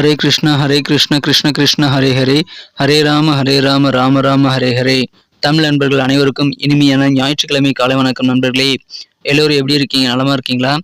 ஹரே கிருஷ்ணா ஹரே கிருஷ்ண கிருஷ்ண கிருஷ்ண ஹரே ஹரே ஹரே ராம ஹரே ராம ராம ராம ஹரே ஹரே தமிழ் நண்பர்கள் அனைவருக்கும் இனிமையான ஞாயிற்றுக்கிழமை காலை வணக்கம் நண்பர்களே. எல்லோரும் எப்படி இருக்கீங்க? நலமா இருக்கீங்களா?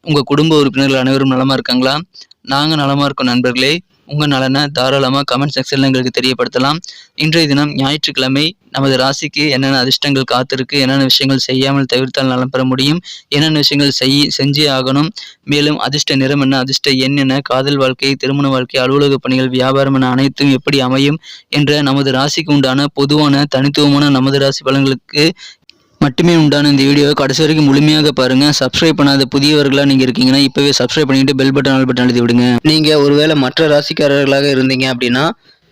உங்க குடும்ப உறுப்பினர்கள் அனைவரும் நலமா இருக்காங்களா? நாங்க நலமா இருக்கோம் நண்பர்களே. உங்க நலனை தாராளமா கமெண்ட் செக்ஷனில் எங்களுக்கு தெரியப்படுத்தலாம். இன்றைய தினம் ஞாயிற்றுக்கிழமை நமது ராசிக்கு என்னென்ன அதிர்ஷ்டங்கள் காத்திருக்கு என்னென்ன விஷயங்கள் செய்யாமல் தவிர்த்தால் நலம் பெற முடியும் என்னென்ன விஷயங்கள் செய் செஞ்சே ஆகணும் மேலும் அதிர்ஷ்ட நிறம் என்ன அதிர்ஷ்ட எண் என்ன காதல் வாழ்க்கை திருமண வாழ்க்கை அலுவலக பணிகள் வியாபாரம் என அனைத்தும் எப்படி அமையும் என்ற நமது ராசிக்கு உண்டான பொதுவான தனித்துவமான நமது ராசி பலன்களுக்கு மட்டுமே உண்டான இந்த வீடியோவை கடைசி வரைக்கும் முழுமையாக பாருங்க. சப்ஸ்கிரைப் பண்ணாத புதியவர்களாக நீங்க இருக்கீங்கன்னா இப்பவே சப்ஸ்கிரைப் பண்ணிட்டு பெல் பட்டன் ஆல் பட்டன் அழுத்தி விடுங்க. நீங்க ஒருவேளை மற்ற ராசிக்காரர்களாக இருந்தீங்க அப்படின்னா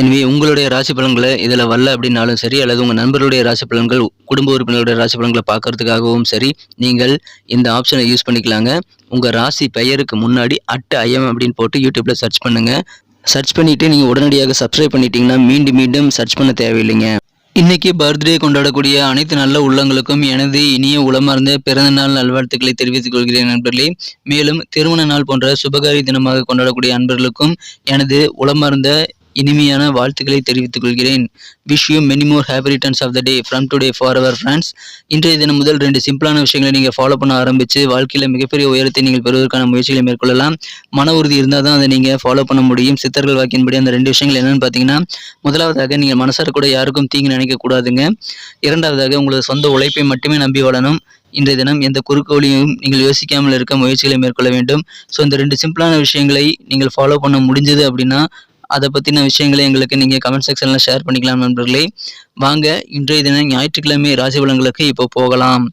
எனவே உங்களுடைய ராசி பலன்களை இதில் வரல அப்படின்னாலும் சரி அல்லது உங்கள் நண்பருடைய ராசி பலன்கள் குடும்ப உறுப்பினருடைய ராசி பலன்களை பார்க்கறதுக்காகவும் சரி நீங்கள் இந்த ஆப்ஷனை யூஸ் பண்ணிக்கலாங்க. உங்கள் ராசி பெயருக்கு முன்னாடி அட் ஐஎம் அப்படின்னு போட்டு யூடியூப்பில் சர்ச் பண்ணுங்கள் சர்ச் பண்ணிவிட்டு நீங்கள் உடனடியாக சப்ஸ்கிரைப் பண்ணிட்டீங்கன்னா மீண்டும் மீண்டும் சர்ச் பண்ண தேவையில்லைங்க. இன்னைக்கு பர்த்டே கொண்டாடக்கூடிய அனைத்து நல்ல உள்ளங்களுக்கும் எனது இனிய உளமார்ந்த பிறந்த நாள் நல்வாழ்த்துக்களை தெரிவித்துக் கொள்கிறேன் நண்பர்களே. மேலும் திருமண நாள் போன்ற சுபகாரி தினமாக கொண்டாடக்கூடிய அன்பர்களுக்கும் எனது உளமார்ந்த இனிமையான வாழ்த்துக்களை தெரிவித்துக் கொள்கிறேன். Wish you many more happy returns of the day from today for our friends இன்றைய தினம் முதல் ரெண்டு சிம்பிளான விஷயங்களை நீங்கள் ஃபாலோ பண்ண ஆரம்பித்து வாழ்க்கையில் மிகப்பெரிய உயரத்தை நீங்கள் பெறுவதற்கான முயற்சிகளை மேற்கொள்ளலாம். மன உறுதி இருந்தால் தான் அதை நீங்கள் ஃபாலோ பண்ண முடியும். சித்தர்கள் வாக்கின்படி அந்த ரெண்டு விஷயங்கள் என்னென்னு பார்த்தீங்கன்னா முதலாவதாக நீங்கள் மனசார கூட யாருக்கும் தீங்கு நினைக்கக்கூடாதுங்க இரண்டாவதாக உங்களது சொந்த உழைப்பை மட்டுமே நம்பி வாழணும். இன்றைய தினம் எந்த குறுக்கோளியும் நீங்கள் யோசிக்காமல் இருக்க முயற்சிகளை மேற்கொள்ள வேண்டும். ஸோ இந்த ரெண்டு சிம்பிளான விஷயங்களை நீங்கள் ஃபாலோ பண்ண முடிஞ்சது அப்படின்னா அதை பற்றின விஷயங்களை எங்களுக்கு நீங்கள் கமெண்ட் செக்ஷனில் ஷேர் பண்ணிக்கலாம் நண்பர்களே. வாங்க இன்றைய தினம் ஞாயிற்றுக்கிழமை ராசி பலன்களுக்கு இப்போ போகலாம்.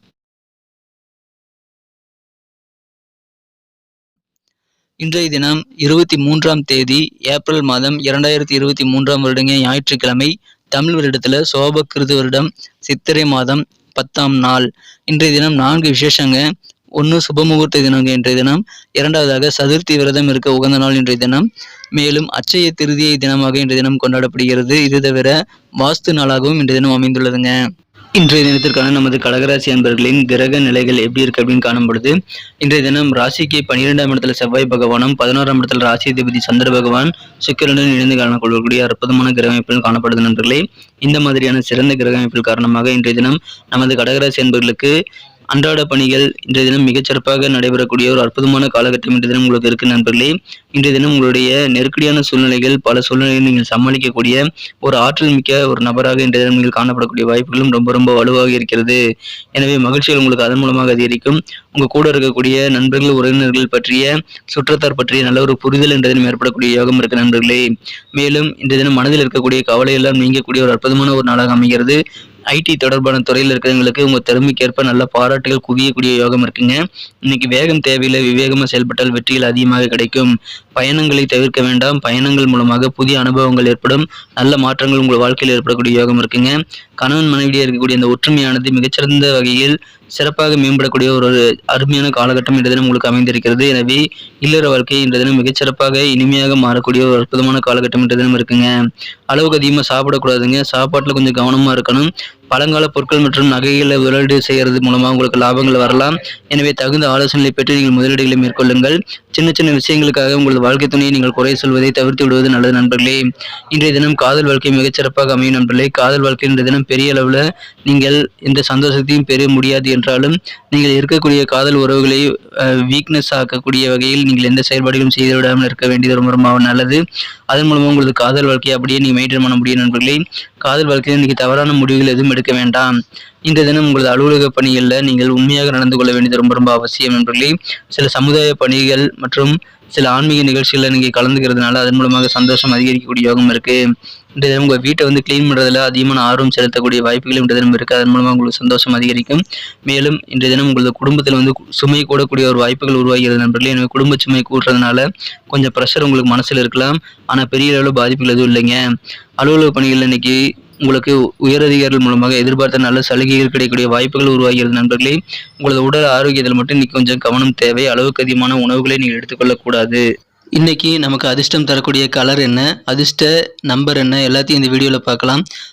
இன்றைய தினம் இருபத்தி மூன்றாம் தேதி ஏப்ரல் மாதம் இரண்டாயிரத்தி இருபத்தி மூன்றாம் வருடங்க ஞாயிற்றுக்கிழமை தமிழ் வருடத்தில் சோபகிருது வருடம் சித்திரை மாதம் பத்தாம் நாள். இன்றைய தினம் நான்கு விசேஷங்க. ஒன்று சுபமுகூர்த்த தினங்க இன்றைய தினம். இரண்டாவதாக சதுர்த்தி விரதம் இருக்க உகந்த நாள் இன்றைய தினம். மேலும் அச்சய திருதியை தினமாக இன்றைய தினம் கொண்டாடப்படுகிறது. இது தவிர வாஸ்து நாளாகவும் இன்றைய தினம் அமைந்துள்ளதுங்க. இன்றைய தினத்திற்கான நமது கடகராசி அன்பர்களின் கிரக நிலைகள் எப்படி இருக்கு அப்படின்னு காணும் பொழுது இன்றைய தினம் ராசிக்கு பன்னிரெண்டாம் இடத்துல செவ்வாய் பகவானும் பதினோராம் இடத்துல ராசி அதிபதி சந்திர பகவான் சுக்கிரனுடன் இணைந்து காணக்கொள்ளக்கூடிய அற்புதமான கிரக அமைப்பில் காணப்படுது நண்பர்களே. இந்த மாதிரியான சிறந்த கிரக அமைப்பில் காரணமாக இன்றைய தினம் நமது கடகராசி அன்பர்களுக்கு அன்றாட பணிகள் இன்றைய தினம் மிகச்சிறப்பாக நடைபெறக்கூடிய ஒரு அற்புதமான காலகட்டம் இன்றைய தினம் உங்களுக்கு இருக்கு நண்பர்களே. இன்றைய தினம் உங்களுடைய நெருக்கடியான சூழ்நிலைகள் பல சூழ்நிலைகளை நீங்கள் சமாளிக்கக்கூடிய ஒரு ஆற்றல் மிக்க ஒரு நபராக இன்றைய தினம் நீங்கள் காணப்படக்கூடிய வாய்ப்புகளும் ரொம்ப ரொம்ப வலுவாக இருக்கிறது. எனவே மகிழ்ச்சிகள் உங்களுக்கு அதன் மூலமாக அதிகரிக்கும். உங்க கூட இருக்கக்கூடிய நண்பர்கள் உறவினர்கள் பற்றிய சுற்றத்தார் பற்றிய நல்ல ஒரு புரிதல் இன்றைய தினம் ஏற்படக்கூடிய யோகம் இருக்கு நண்பர்களே. மேலும் இன்றைய தினம் மனதில் இருக்கக்கூடிய கவலை எல்லாம் நீங்கக்கூடிய ஒரு அற்புதமான ஒரு நாளாக அமைகிறது. ஐடி தொடர்பான துறையில் இருக்கிறவங்களுக்கு உங்கள் திறமைக்கேற்ப நல்ல பாராட்டுகள் குவியக்கூடிய யோகம் இருக்குங்க. இன்னைக்கு வேகம் தேவையில்லை விவேகமாக செயல்பட்டால் வெற்றிகள் அதிகமாக கிடைக்கும். பயணங்களை தவிர்க்க வேண்டாம். பயணங்கள் மூலமாக புதிய அனுபவங்கள் ஏற்படும். நல்ல மாற்றங்கள் உங்கள் வாழ்க்கையில் ஏற்படக்கூடிய யோகம் இருக்குங்க. கணவன் மனைவியாக இருக்கக்கூடிய அந்த ஒற்றுமையானது மிகச்சிறந்த வகையில் சிறப்பாக மேம்படக்கூடிய ஒரு அருமையான காலகட்டம் இன்றைய தினம் உங்களுக்கு அமைந்திருக்கிறது. எனவே இல்லற வாழ்க்கை இன்றைய தினம் மிகச்சிறப்பாக இனிமையாக மாறக்கூடிய ஒரு அற்புதமான காலகட்டம் இன்றைய தினம் இருக்குங்க. அளவுக்கு அதிகமாக சாப்பிடக்கூடாதுங்க. சாப்பாட்டில் கொஞ்சம் கவனமாக இருக்கணும். பழங்கால பொருட்கள் மற்றும் நகைகளை முதலீடு செய்கிறது மூலமாக உங்களுக்கு லாபங்கள் வரலாம். எனவே தகுந்த ஆலோசனைகளை பெற்று நீங்கள் முதலீடுகளை மேற்கொள்ளுங்கள். சின்ன சின்ன விஷயங்களுக்காக உங்களது வாழ்க்கை துணையை நீங்கள் குறை சொல்வதை தவிர்த்து விடுவது நல்லது நண்பர்களே. இன்றைய தினம் காதல் வாழ்க்கை மிகச்சிறப்பாக அமையும் நண்பர்களே. காதல் வாழ்க்கை இன்றைய தினம் பெரிய அளவில் நீங்கள் எந்த சந்தோஷத்தையும் பெற முடியாது என்றாலும் நீங்கள் இருக்கக்கூடிய காதல் உறவுகளை வீக்னஸ் ஆக்கக்கூடிய வகையில் நீங்கள் எந்த செயல்பாடுகளும் செய்து விடாமல் இருக்க வேண்டியது ரொம்ப ரொம்ப நல்லது. அதன் மூலமாக உங்களது காதல் வாழ்க்கையை அப்படியே நீங்கள் மெயின்டைன் பண்ண முடியும் நண்பர்களே. காதல் வாழ்க்கையில் இன்னைக்கு தவறான முடிவுகள் எதுவும் எடுக்க வேண்டாம். இந்த தினம் உங்களது அலுவலக பணிகளில் நீங்கள் உண்மையாக நடந்து கொள்ள வேண்டியது ரொம்ப ரொம்ப அவசியம் நண்பர்களே சில சமுதாய பணிகள் மற்றும் சில ஆன்மீக நிகழ்ச்சிகளில் நீங்கள் கலந்துக்கிறதுனால அதன் மூலமாக சந்தோஷம் அதிகரிக்கக்கூடிய யோகம் இருக்குது இந்த தினம் உங்கள் வீட்டை வந்து க்ளீன் பண்ணுறதுல அதிகமான ஆர்வம் செலுத்தக்கூடிய வாய்ப்புகளும் இந்த தினம் இருக்குது அதன் மூலமாக உங்களுக்கு சந்தோஷம் அதிகரிக்கும். மேலும் இன்றைய தினம் உங்களது குடும்பத்தில் வந்து சுமை கூடக்கூடிய ஒரு வாய்ப்புகள் உருவாகிறது நண்பர்களே. எனவே குடும்ப சுமை கூடுறதுனால கொஞ்சம் ப்ரெஷர் உங்களுக்கு மனசில் இருக்கலாம். ஆனால் பெரிய அளவில் பாதிப்புகள் எதுவும் இல்லைங்க. அலுவலக பணிகள் இன்னைக்கு உங்களுக்கு உயரதிகாரிகள் மூலமாக எதிர்பார்த்த நல்ல சலுகைகள் கிடைக்கக்கூடிய வாய்ப்புகள் உருவாகிறது. நண்பர்களே உங்களது உடல் ஆரோக்கியத்தில் மட்டும் இன்னைக்கு கொஞ்சம் கவனம் தேவை. அளவுக்கு அதிகமான உணவுகளை நீங்கள் எடுத்துக்கொள்ளக்கூடாது இன்னைக்கு நமக்கு அதிர்ஷ்டம் தரக்கூடிய கலர் என்ன? அதிர்ஷ்ட நம்பர் என்ன? எல்லாத்தையும் இந்த வீடியோவில் பார்க்கலாம்.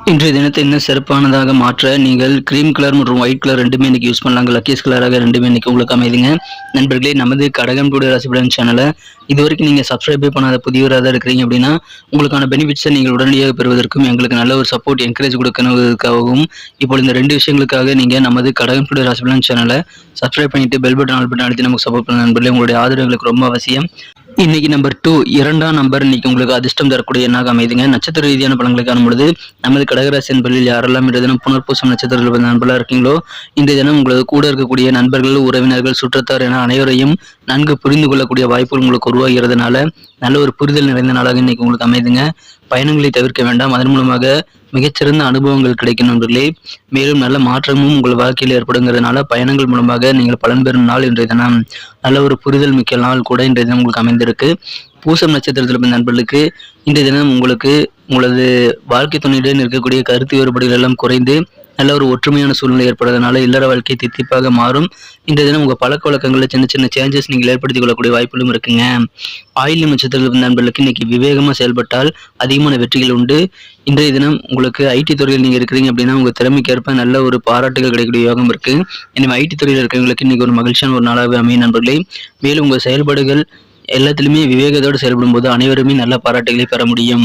இன்றைய தினத்தை இன்னும் சிறப்பானதாக மாற்ற நீங்கள் க்ரீம் கலர் மற்றும் ஒயிட் கலர் ரெண்டுமே இன்னைக்கு யூஸ் பண்ணலாங்க லக்கீஸ் கலராக ரெண்டுமே இன்னைக்கு உங்களுக்கு அமைதுங்க நண்பர்களே நமது கடகம் கூட ராசிபலன் சேனலை இது வரைக்கும் நீங்கள் சப்ஸ்கிரைபே பண்ணாத புதியவராக தான் இருக்கிறீங்க அப்படின்னா உங்களுக்கான பெனிஃபிட்ஸை நீங்கள் உடனடியாக பெறுவதற்கும் எங்களுக்கு நல்ல ஒரு சப்போர்ட் என்கரேஜ் கொடுக்கணுவதற்காகவும் இப்போ இந்த ரெண்டு விஷயங்களுக்காக நீங்கள் நமது கடகம் கூட ராசிபலன் சேனலை சப்ஸ்கிரைப் பண்ணிட்டு பெல் பட்டன் ஆல் பட்டன் அழுத்தி நமக்கு சப்போர்ட் பண்ண நண்பர்களே உங்களுடைய ஆதரவு எங்களுக்கு ரொம்ப அவசியம். இன்னைக்கு நம்பர் டூ இரண்டாம் நம்பர் இன்னைக்கு உங்களுக்கு அதிர்ஷ்டம் தரக்கூடிய எண்ணாக அமைதுங்க. நட்சத்திர ரீதியான பலன்களை காணும் பொழுது நமது கடகராசி என்பதில் யாரெல்லாம் இந்த தினம் புனர்பூசம் நட்சத்திரத்தில் நண்பர்களாக இருக்கீங்களோ இந்த தினம் உங்களது கூட இருக்கக்கூடிய நண்பர்கள் உறவினர்கள் சுற்றத்தார் என அனைவரையும் நன்கு புரிந்து கொள்ளக்கூடிய வாய்ப்புகள் உங்களுக்கு உருவாகிறதுனால நல்ல ஒரு புரிதல் நிறைந்த நாளாக இன்னைக்கு உங்களுக்கு அமைதுங்க. பயணங்களை தவிர்க்க வேண்டாம். அதன் மூலமாக மிகச்சிறந்த அனுபவங்கள் கிடைக்கும் நண்பர்களே. மேலும் நல்ல மாற்றமும் உங்கள் வாழ்க்கையில் ஏற்படுங்கிறதுனால பயணங்கள் மூலமாக நீங்கள் பலன் பெறும் நாள் இன்றைய தினம். நல்ல ஒரு புரிதல் மிக்க நாள் கூட இன்றைய தினம் உங்களுக்கு அமைந்திருக்கு. பூசம் நட்சத்திரத்தில் பிறந்த நண்பர்களுக்கு இன்றைய தினம் உங்களுக்கு உங்களது வாழ்க்கை துணையுடன் இருக்கக்கூடிய கருத்து வேறுபாடுகள் எல்லாம் குறைந்து நல்ல ஒரு ஒற்றுமையான சூழ்நிலை ஏற்படுறதுனால இல்லற வாழ்க்கை தித்திப்பாக மாறும். இந்த தினம் உங்கள் பழக்க வழக்கங்களில் சின்ன சின்ன சேஞ்சஸ் நீங்கள் ஏற்படுத்திக் கொள்ளக்கூடிய வாய்ப்புகளும் இருக்குங்க. ஆயில் நட்சத்திரத்தில் நண்பர்களுக்கு இன்னைக்கு விவேகமாக செயல்பட்டால் அதிகமான வெற்றிகள் உண்டு. இன்றைய தினம் உங்களுக்கு ஐடி துறையில் நீங்கள் இருக்கிறீங்க அப்படின்னா உங்கள் திறமைக்கேற்ப நல்ல ஒரு பாராட்டுகள் கிடைக்கக்கூடிய யோகம் இருக்கு. எனவே ஐடி துறையில் இருக்கிறவங்களுக்கு இன்னைக்கு ஒரு மகிழ்ச்சியான ஒரு நாளாகவே அமையும் நண்பர்களே. மேலும் உங்கள் செயல்பாடுகள் எல்லாத்திலுமே விவேகத்தோடு செயல்படும் போது அனைவருமே நல்ல பாராட்டுகளை பெற முடியும்.